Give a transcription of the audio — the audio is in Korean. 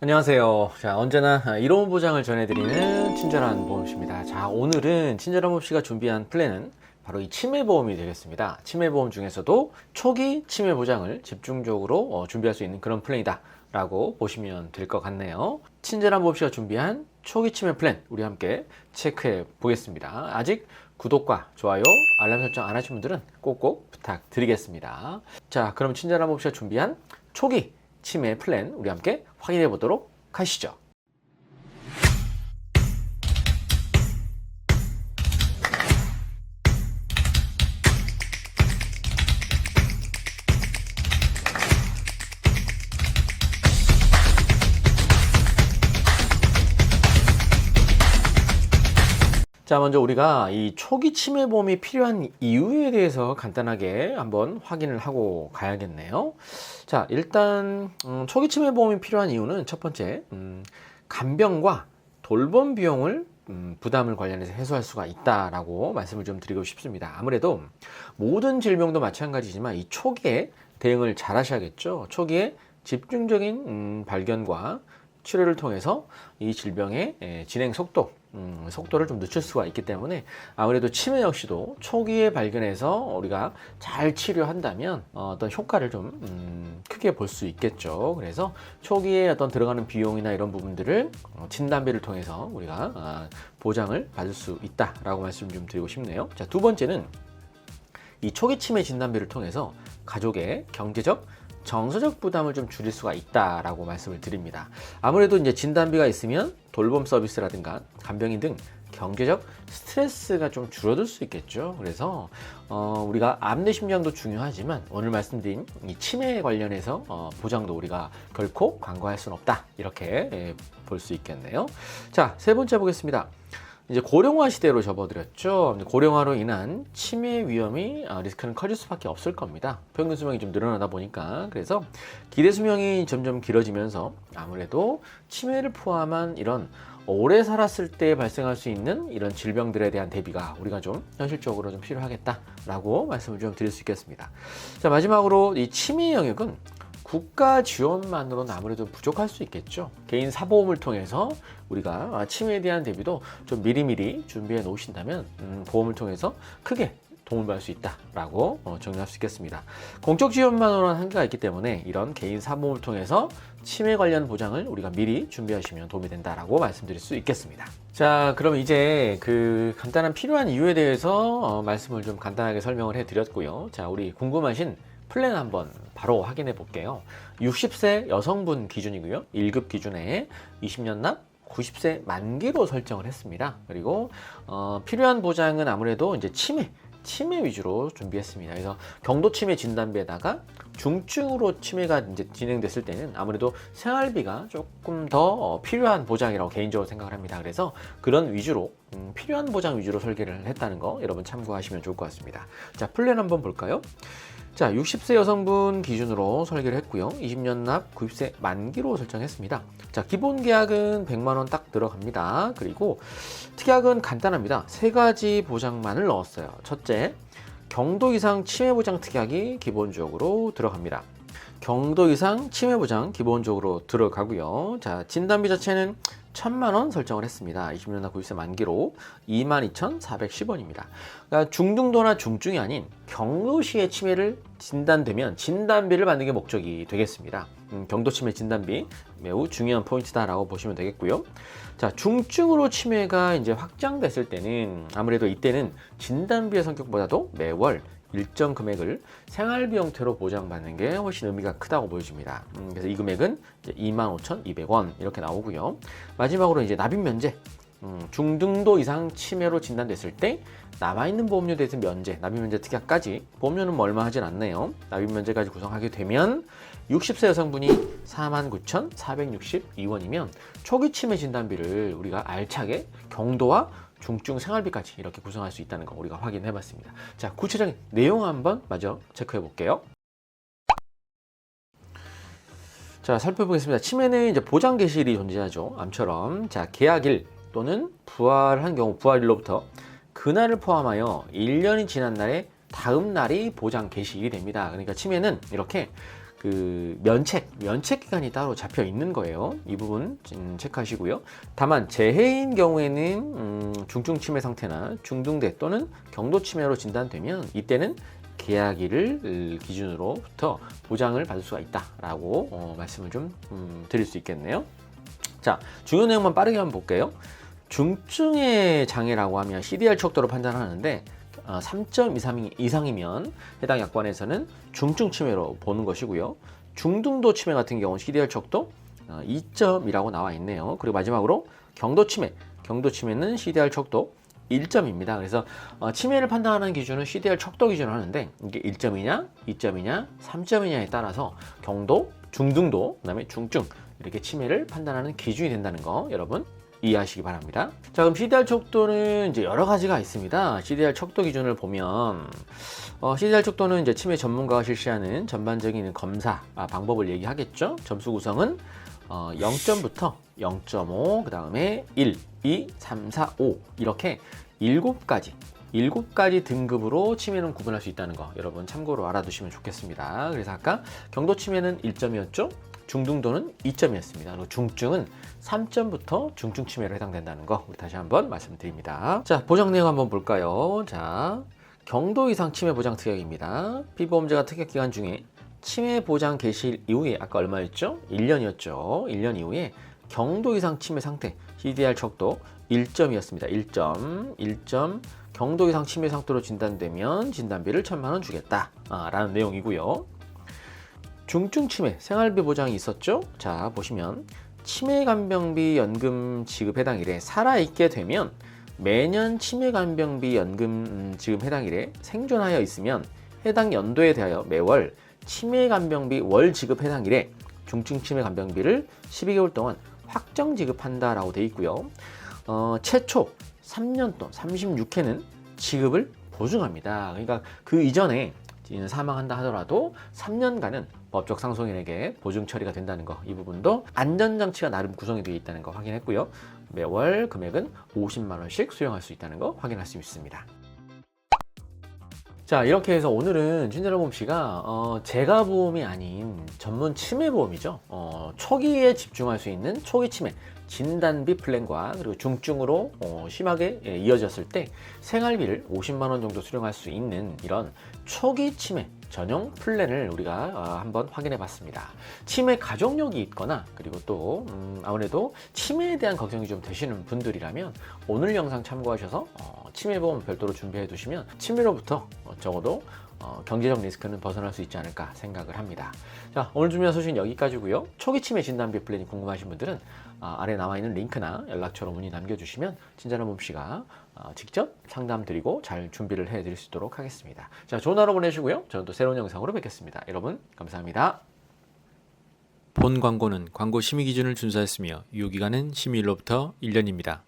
안녕하세요. 자, 언제나 이로운 보장을 전해드리는 친절한 보험씨입니다. 자, 오늘은 친절한 보험씨가 준비한 플랜은 바로 이 치매보험이 되겠습니다. 치매보험 중에서도 초기 치매 보장을 집중적으로 어, 준비할 수 있는 그런 플랜이다. 라고 보시면 될 것 같네요. 친절한 보험씨가 준비한 초기 치매 플랜 우리 함께 체크해 보겠습니다. 아직 구독과 좋아요, 알람 설정 안 하신 분들은 꼭꼭 부탁드리겠습니다. 자, 그럼 친절한 보험씨가 준비한 초기 치매 플랜 우리 함께 확인해 보도록 하시죠. 자, 먼저 우리가 이 초기 치매 보험이 필요한 이유에 대해서 간단하게 한번 확인을 하고 가야겠네요. 자, 일단 음, 초기 치매 보험이 필요한 이유는 첫 번째, 음, 간병과 돌봄 비용을 음, 부담을 관련해서 해소할 수가 있다라고 말씀을 좀 드리고 싶습니다. 아무래도 모든 질병도 마찬가지지만 이 초기에 대응을 잘 하셔야겠죠. 초기에 집중적인 음, 발견과 치료를 통해서 이 질병의 예, 진행 속도, 음, 속도를 좀 늦출 수가 있기 때문에 아무래도 치매 역시도 초기에 발견해서 우리가 잘 치료한다면 어, 떤 효과를 좀 음, 크게 볼 수 있겠죠. 그래서 초기에 어떤 들어가는 비용이나 이런 부분들을 어, 진단비를 통해서 우리가 아, 보장을 받을 수 있다라고 말씀 좀 드리고 싶네요. 자, 두 번째는 이 초기 치매 진단비를 통해서 가족의 경제적 정서적 부담을 좀 줄일 수가 있다라고 말씀을 드립니다. 아무래도 이제 진단비가 있으면 돌봄 서비스라든가 간병인 등 경제적 스트레스가 좀 줄어들 수 있겠죠. 그래서 어, 우리가 암내 심장도 중요하지만 오늘 말씀드린 이 치매 관련해서 어, 보장도 우리가 결코 간과할 수는 없다. 이렇게 예, 볼수 있겠네요. 자, 세 번째 보겠습니다. 이제 고령화 시대로 접어들었죠. 고령화로 인한 치매 위험이 아, 리스크는 커질 수밖에 없을 겁니다. 평균 수명이 좀 늘어나다 보니까 그래서 기대 수명이 점점 길어지면서 아무래도 치매를 포함한 이런 오래 살았을 때 발생할 수 있는 이런 질병들에 대한 대비가 우리가 좀 현실적으로 좀 필요하겠다라고 말씀을 좀 드릴 수 있겠습니다. 자 마지막으로 이 치매 영역은 국가 지원만으로는 아무래도 부족할 수 있겠죠. 개인 사보험을 통해서 우리가 치매에 대한 대비도 좀 미리미리 준비해 놓으신다면 음, 보험을 통해서 크게 도움을 받을 수 있다라고 어, 정리할 수 있겠습니다. 공적 지원만으로는 한계가 있기 때문에 이런 개인 사보험을 통해서 치매 관련 보장을 우리가 미리 준비하시면 도움이 된다라고 말씀드릴 수 있겠습니다. 자, 그럼 이제 그 간단한 필요한 이유에 대해서 어, 말씀을 좀 간단하게 설명을 해드렸고요. 자, 우리 궁금하신 플랜 한번 바로 확인해 볼게요. 60세 여성분 기준이고요. 1급 기준에 20년 납 90세 만기로 설정을 했습니다. 그리고 어, 필요한 보장은 아무래도 이제 치매 치매 위주로 준비했습니다. 그래서 경도 치매 진단비에다가 중증으로 치매가 이제 진행됐을 때는 아무래도 생활비가 조금 더 어, 필요한 보장이라고 개인적으로 생각을 합니다. 그래서 그런 위주로 음, 필요한 보장 위주로 설계를 했다는 거 여러분 참고하시면 좋을 것 같습니다. 자 플랜 한번 볼까요? 자, 60세 여성분 기준으로 설계를 했고요. 20년 납 90세 만기로 설정했습니다. 자, 기본 계약은 100만 원 딱 들어갑니다. 그리고 특약은 간단합니다. 세 가지 보장만을 넣었어요. 첫째, 경도 이상 치매 보장 특약이 기본적으로 들어갑니다. 경도 이상 치매 보장 기본적으로 들어가고요. 자, 진단비 자체는 1000만 원 설정을 했습니다. 20년 납 90세 만기로 22,410원입니다. 그러니까 중등도나 중증이 아닌 경도시의 치매를 진단되면 진단비를 받는 게 목적이 되겠습니다. 음, 경도 치매 진단비 매우 중요한 포인트다라고 보시면 되겠고요. 자, 중증으로 치매가 이제 확장됐을 때는 아무래도 이때는 진단비의 성격보다도 매월 일정 금액을 생활비 형태로 보장받는 게 훨씬 의미가 크다고 보여집니다. 음, 그래서 이 금액은 25,200원 이렇게 나오고요. 마지막으로 이제 납입 면제. 음, 중등도 이상 치매로 진단됐을 때 남아있는 보험료에 대해서 면제, 납입 면제 특약까지 보험료는 뭐 얼마 하진 않네요. 납입 면제까지 구성하게 되면 60세 여성분이 49,462원이면 초기 치매 진단비를 우리가 알차게 경도와 중증 생활비까지 이렇게 구성할 수 있다는 거 우리가 확인해 봤습니다. 자, 구체적인 내용 한번 마저 체크해 볼게요. 자, 살펴보겠습니다. 치매는 이제 보장 개시일이 존재하죠. 암처럼. 자, 계약일 또는 부활한 경우 부활일로부터 그날을 포함하여 1년이 지난 날에 다음 날이 보장 개시일이 됩니다. 그러니까 치매는 이렇게 그 면책, 면책 기간이 따로 잡혀 있는 거예요. 이 부분 음, 체크하시고요. 다만 재해인 경우에는 음, 중증 치매 상태나 중등대 또는 경도 치매로 진단되면 이때는 계약일을 기준으로부터 보장을 받을 수가 있다라고 어, 말씀을 좀 음, 드릴 수 있겠네요. 자, 중요 내용만 빠르게 한번 볼게요. 중증의 장애라고 하면 CDR 척도로 판단하는데 어, 3점 이상, 이상이면 해당 약관에서는 중증 치매로 보는 것이고요. 중등도 치매 같은 경우는 CDR 척도 어, 2점이라고 나와 있네요. 그리고 마지막으로 경도 치매, 경도 치매는 CDR 척도 1점입니다. 그래서 어, 치매를 판단하는 기준은 CDR 척도 기준을 하는데 이게 1점이냐, 2점이냐, 3점이냐에 따라서 경도, 중등도, 그다음에 중증 이렇게 치매를 판단하는 기준이 된다는 거 여러분 이해하시기 바랍니다. 자, 그럼 CDR 척도는 이제 여러 가지가 있습니다. CDR 척도 기준을 보면 어, CDR 척도는 이제 치매 전문가가 실시하는 전반적인 검사 아, 방법을 얘기하겠죠. 점수 구성은 어, 0점부터 0.5, 그 다음에 1, 2, 3, 4, 5 이렇게 7가지 7가지 등급으로 치매는 구분할 수 있다는 거 여러분 참고로 알아두시면 좋겠습니다. 그래서 아까 경도 치매는 1점이었죠. 중등도는 2점이었습니다. 그리고 중증은 3점부터 중증 치매로 해당된다는 거 우리 다시 한번 말씀드립니다. 자, 보장 내용 한번 볼까요? 자, 경도 이상 치매 보장 특약입니다. 피보험자가 특약 기간 중에 치매 보장 개시 이후에 아까 얼마였죠? 1년이었죠. 1년 이후에 경도 이상 치매 상태 CDR 척도 1점이었습니다. 1점, 1점 경도 이상 치매 상태로 진단되면 진단비를 천만 원 주겠다. 아, 라는 내용이고요. 중증 치매 생활비 보장이 있었죠? 자, 보시면 치매 간병비 연금 지급 해당일에 살아있게 되면 매년 치매 간병비 연금 음, 지급 해당일에 생존하여 있으면 해당 연도에 대하여 매월 치매 간병비 월 지급 해당일에 중증 치매 간병비를 12개월 동안 확정 지급한다라고 돼 있고요. 어, 최초 3년 동안 36회는 지급을 보증합니다. 그러니까 그 이전에 사망한다 하더라도 3년간은 법적 상속인에게 보증 처리가 된다는 거 이 부분도 안전장치가 나름 구성이 되어 있다는 거 확인했고요. 매월 금액은 50만 원씩 수령할 수 있다는 거 확인할 수 있습니다. 자 이렇게 해서 오늘은 친절보험 씨가 어, 재가보험이 아닌 전문 치매보험이죠. 어, 초기에 집중할 수 있는 초기 치매 진단비 플랜과 그리고 중증으로 어, 심하게 예, 이어졌을 때 생활비를 50만 원 정도 수령할 수 있는 이런 초기 치매 전용 플랜을 우리가 어, 한번 확인해 봤습니다. 치매 가족력이 있거나 그리고 또 음, 아무래도 치매에 대한 걱정이 좀 되시는 분들이라면 오늘 영상 참고하셔서 어, 치매 보험 별도로 준비해 두시면 치매로부터 어, 적어도 어, 경제적 리스크는 벗어날 수 있지 않을까 생각을 합니다. 자, 오늘 준비한 소식은 여기까지고요. 초기 치매 진단비 플랜이 궁금하신 분들은 아, 아래 나와 있는 링크나 연락처로 문의 남겨주시면 친절한 몸씨가 어, 직접 상담 드리고 잘 준비를 해드릴 수 있도록 하겠습니다. 자, 좋은 하루 보내시고요. 저는 또 새로운 영상으로 뵙겠습니다. 여러분, 감사합니다. 본 광고는 광고 심의 기준을 준수하였으며 유효기간은 심의일로부터 1년입니다.